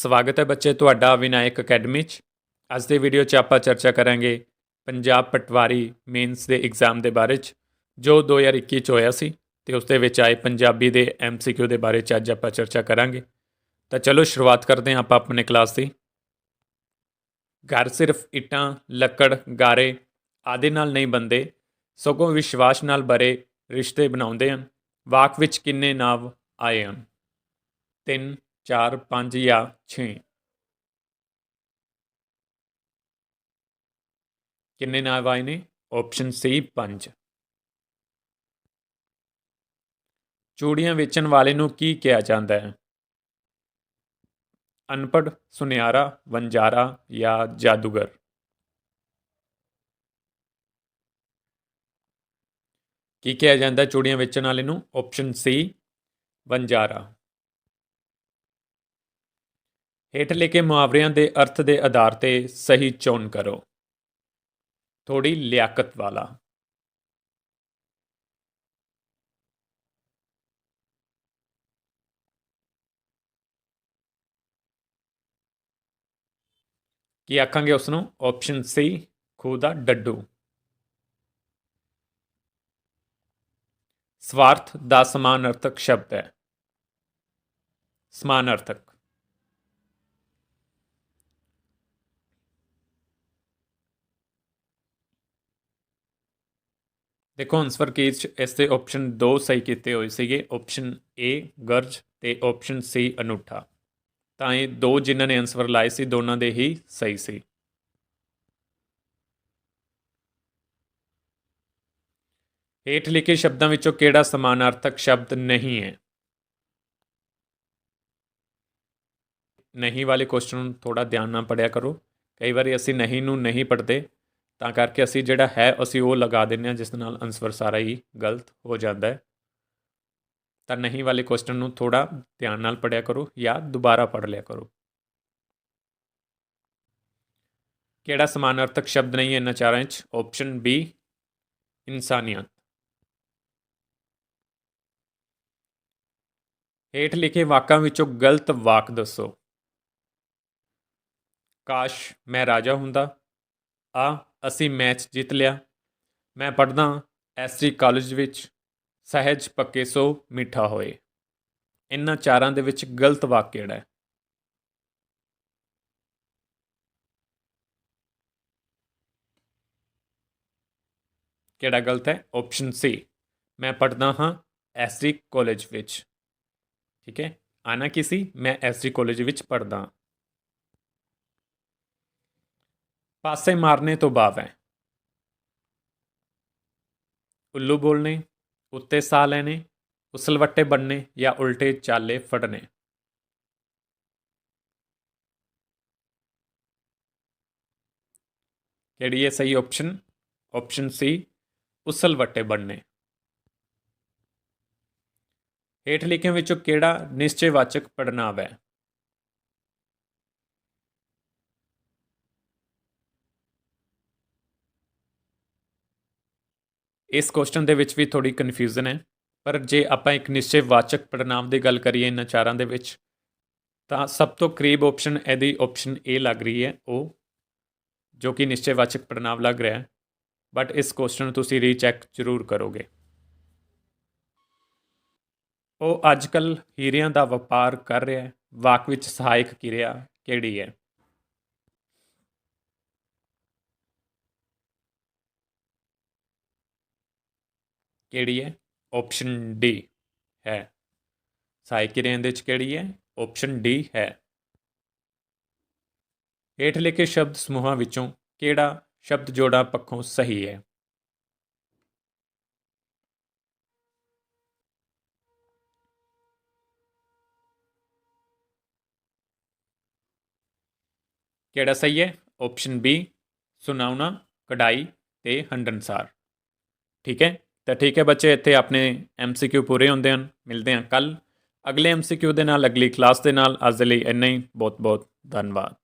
ਸਵਾਗਤ ਹੈ ਬੱਚੇ ਤੁਹਾਡਾ ਵਿਨਾਇਕ ਅਕੈਡਮੀ 'ਚ। ਅੱਜ ਦੇ ਵੀਡੀਓ 'ਚ ਆਪਾਂ ਚਰਚਾ ਕਰਾਂਗੇ ਪੰਜਾਬ ਪਟਵਾਰੀ ਮੇਨਸ ਦੇ ਐਗਜ਼ਾਮ ਦੇ ਬਾਰੇ 'ਚ, ਜੋ 2021 ਚ ਹੋਇਆ ਸੀ ਤੇ ਉਸ ਦੇ ਵਿੱਚ ਆਏ ਪੰਜਾਬੀ ਦੇ ਐਮਸੀਕਿਊ ਦੇ ਬਾਰੇ 'ਚ ਅੱਜ ਆਪਾਂ ਚਰਚਾ ਕਰਾਂਗੇ। ਤਾਂ ਚਲੋ ਸ਼ੁਰੂਆਤ ਕਰਦੇ ਹਾਂ ਆਪਾਂ ਆਪਣੇ ਕਲਾਸ ਦੀ। ਘਰ ਸਿਰਫ ਇੱਟਾਂ, ਲੱਕੜ, ਗਾਰੇ ਆਦਿ ਨਾਲ ਨਹੀਂ ਬੰਦੇ, ਸਗੋਂ ਵਿਸ਼ਵਾਸ ਨਾਲ ਭਰੇ ਰਿਸ਼ਤੇ ਬਣਾਉਂਦੇ ਹਨ। ਵਾਕ ਵਿੱਚ ਕਿੰਨੇ ਨਾਵ ਆਏ ਹਨ? ਤਿੰਨ 4 5 ਜਾਂ 6 ਕਿੰਨੇ ਨਾਮ ਆਏ ਨੇ? ਆਪਸ਼ਨ ਸੀ 5 ਚੂੜੀਆਂ ਵੇਚਣ ਵਾਲੇ ਨੂੰ ਕੀ ਕਿਹਾ ਜਾਂਦਾ ਹੈ? ਅਨਪੜ੍ਹ, ਸੁਨਿਆਰਾ ਵੰਜਾਰਾ ਜਾਂ ਜਾਦੂਗਰ? ਕੀ ਕਿਹਾ ਜਾਂਦਾ ਚੂੜੀਆਂ ਵੇਚਣ ਵਾਲੇ ਨੂੰ? ਆਪਸ਼ਨ ਸੀ ਵੰਜਾਰਾ ਹੇਠ ਲਿਖੇ ਮੁਹਾਵਰਿਆਂ ਦੇ ਅਰਥ ਦੇ ਆਧਾਰ ਤੇ ਸਹੀ ਚੋਣ ਕਰੋ। ਥੋੜੀ ਲਿਆਕਤ ਵਾਲਾ। ਕੀ ਆਖਾਂਗੇ ਉਸ ਨੂੰ ਆਪਸ਼ਨ ਸੀ ਖੂਹ ਦਾ ਡੱਡੂ। ਸਵਾਰਥ ਦਾ ਸਮਾਨਾਰਥਕ ਸ਼ਬਦ ਹੈ। ਸਮਾਨਾਰਥਕ। ਦੇਖੋ ਆਨਸਰ ਕੇਸ ਚ, ਇਸ ਦੇ ਆਪਸ਼ਨ ਦੋ ਸਹੀ ਕੀਤੇ ਹੋਏ ਸੀਗੇ। ਆਪਸ਼ਨ ਏ ਗਰਜ ਤੇ ਆਪਸ਼ਨ ਸੀ ਅਨੂਠਾ। ਤਾਂ ਇਹ ਦੋ ਜਿਨ੍ਹਾਂ ਨੇ ਆਨਸਰ ਲਾਏ ਸੀ, ਦੋਨਾਂ ਦੇ ਹੀ ਸਹੀ ਸੀ। ਹੇਠ ਲਿਖੇ ਸ਼ਬਦਾਂ ਵਿੱਚੋਂ ਕਿਹੜਾ ਸਮਾਨਾਰਥਕ ਸ਼ਬਦ ਨਹੀਂ ਹੈ? ਨਹੀਂ ਵਾਲੇ ਕੁਐਸਚਨ ਨੂੰ ਥੋੜਾ ਧਿਆਨ ਨਾਲ ਪੜਿਆ ਕਰੋ। ਕਈ ਵਾਰੀ ਅਸੀਂ ਨਹੀਂ ਨੂੰ ਨਹੀਂ ਪੜਦੇ ਤਾਂ ਕਰਕੇ ਅਸੀਂ ਜਿਹੜਾ ਹੈ, ਅਸੀਂ ਉਹ ਲਗਾ ਦਿੰਦੇ ਹਾਂ, ਜਿਸ ਨਾਲ ਆਨਸਰ ਸਾਰਾ ਹੀ ਗਲਤ ਹੋ ਜਾਂਦਾ ਹੈ। ਤਾਂ ਨਹੀਂ ਵਾਲੇ ਕੁਐਸਚਨ ਨੂੰ ਥੋੜਾ ਧਿਆਨ ਨਾਲ ਪੜਿਆ ਕਰੋ ਜਾਂ ਦੁਬਾਰਾ ਪੜ ਲਿਆ ਕਰੋ। ਕਿਹੜਾ ਸਮਾਨਾਰਥਕ ਸ਼ਬਦ ਨਹੀਂ ਹੈ ਇਹਨਾਂ ਚਾਰਾਂ ਵਿੱਚ? ਆਪਸ਼ਨ ਬੀ ਇਨਸਾਨੀਅਤ। ਹੇਠ ਲਿਖੇ ਵਾਕਾਂ ਵਿੱਚੋਂ ਗਲਤ ਵਾਕ ਦੱਸੋ। ਕਾਸ਼ ਮੈਂ ਰਾਜਾ ਹੁੰਦਾ। ਆ ਅਸੀਂ ਮੈਚ ਜਿੱਤ ਲਿਆ। ਮੈਂ ਪੜਦਾ ਐਸਟੀ ਕਾਲਜ ਵਿੱਚ। ਸਹਿਜ ਪੱਕੇ ਸੋ ਮਿੱਠਾ ਹੋਏ। ਇਹਨਾਂ ਚਾਰਾਂ ਦੇ ਵਿੱਚ ਗਲਤ ਵਾਕ ਕਿਹੜਾ ਹੈ? ਕਿਹੜਾ ਗਲਤ ਹੈ? ਆਪਸ਼ਨ ਸੀ ਮੈਂ ਪੜਦਾ ਹਾਂ ਐਸਟੀ ਕਾਲਜ ਵਿੱਚ। ਠੀਕ ਹੈ? ਆਨਾ ਕੀ ਸੀ? ਮੈਂ ਐਸਟੀ ਕਾਲਜ ਵਿੱਚ ਪੜਦਾ ਪਾਸੇ ਮਾਰਨੇ ਤੋਂ ਬਾਅਦ ਹੈ ਉੱਲੂ ਬੋਲਨੇ, ਉੱਤੇ ਸਾਹ ਲੈਣੇ, ਉਸਲਵੱਟੇ ਬੰਨੇ ਜਾਂ ਉਲਟੇ ਚਾਲੇ ਫੜਨੇ ਕਿਹੜੀ ਹੈ ਸਹੀ ਆਪਸ਼ਨ ਆਪਸ਼ਨ ਸੀ ਉਸਲਵੱਟੇ ਬੰਨੇ ਹੇਠ ਲਿਖਿਆਂ ਵਿੱਚੋਂ ਕਿਹੜਾ ਨਿਸ਼ਚੈਵਾਚਕ ਪੜਨਾਵ ਹੈ? ਇਸ ਕੁਐਸਚਨ ਦੇ ਵਿੱਚ ਵੀ ਥੋੜੀ ਕਨਫਿਊਜ਼ਨ ਹੈ। ਪਰ ਜੇ ਆਪਾਂ ਇੱਕ ਨਿਸ਼ਚੈਵਾਚਕ ਪੜਨਾਮ ਦੀ ਗੱਲ ਕਰੀਏ ਇਹਨਾਂ ਚਾਰਾਂ ਦੇ ਵਿੱਚ, ਤਾਂ ਸਭ ਤੋਂ ਕਰੀਬ ਆਪਸ਼ਨ ਇਹਦੀ ਆਪਸ਼ਨ ਏ ਲੱਗ ਰਹੀ ਹੈ, ਉਹ ਜੋ ਕਿ ਨਿਸ਼ਚੈਵਾਚਕ ਪੜਨਾਮ ਲੱਗ ਰਿਹਾ ਹੈ। ਬਟ ਇਸ ਕੁਐਸਚਨ ਨੂੰ ਤੁਸੀਂ ਰੀਚੈਕ ਜ਼ਰੂਰ ਕਰੋਗੇ। ਉਹ ਅੱਜਕੱਲ ਹੀਰਿਆਂ ਦਾ ਵਪਾਰ ਕਰ ਰਿਹਾ ਹੈ। ਵਾਕ ਵਿੱਚ ਸਹਾਇਕ ਕਿਰਿਆ ਕਿਹੜੀ ਹੈ? ਕਿਹੜੀ ਹੈ? ਆਪਸ਼ਨ ਡੀ ਹੈ। ਸਹਾਇਕ ਕਿਰਿਆ ਦੇ ਵਿੱਚ ਕਿਹੜੀ ਹੈ? ਆਪਸ਼ਨ ਡੀ ਹੈ। ਹੇਠ ਲਿਖੇ ਸ਼ਬਦ ਸਮੂਹਾਂ ਵਿੱਚੋਂ ਕਿਹੜਾ ਸ਼ਬਦ ਜੋੜਾ ਪੱਖੋਂ ਸਹੀ ਹੈ? ਕਿਹੜਾ ਸਹੀ ਹੈ? ਆਪਸ਼ਨ ਬੀ ਸੁਣਾਉਣਾ ਕਢਾਈ ਤੇ ਹੰਡਨਸਾਰ ਠੀਕ ਹੈ? ਤਾਂ ਠੀਕ ਹੈ ਬੱਚੇ, ਇੱਥੇ ਆਪਣੇ ਐਮਸੀਕਿਊ ਪੂਰੇ ਹੁੰਦੇ ਹਨ, ਮਿਲਦੇ ਹਾਂ ਕੱਲ ਅਗਲੇ ਐਮਸੀਕਿਊ ਦੇ ਨਾਲ, ਅਗਲੀ ਕਲਾਸ ਦੇ ਨਾਲ, ਅੱਜ ਦੇ ਲਈ ਇੰਨਾ ਹੀ। ਬਹੁਤ ਬਹੁਤ ਧੰਨਵਾਦ।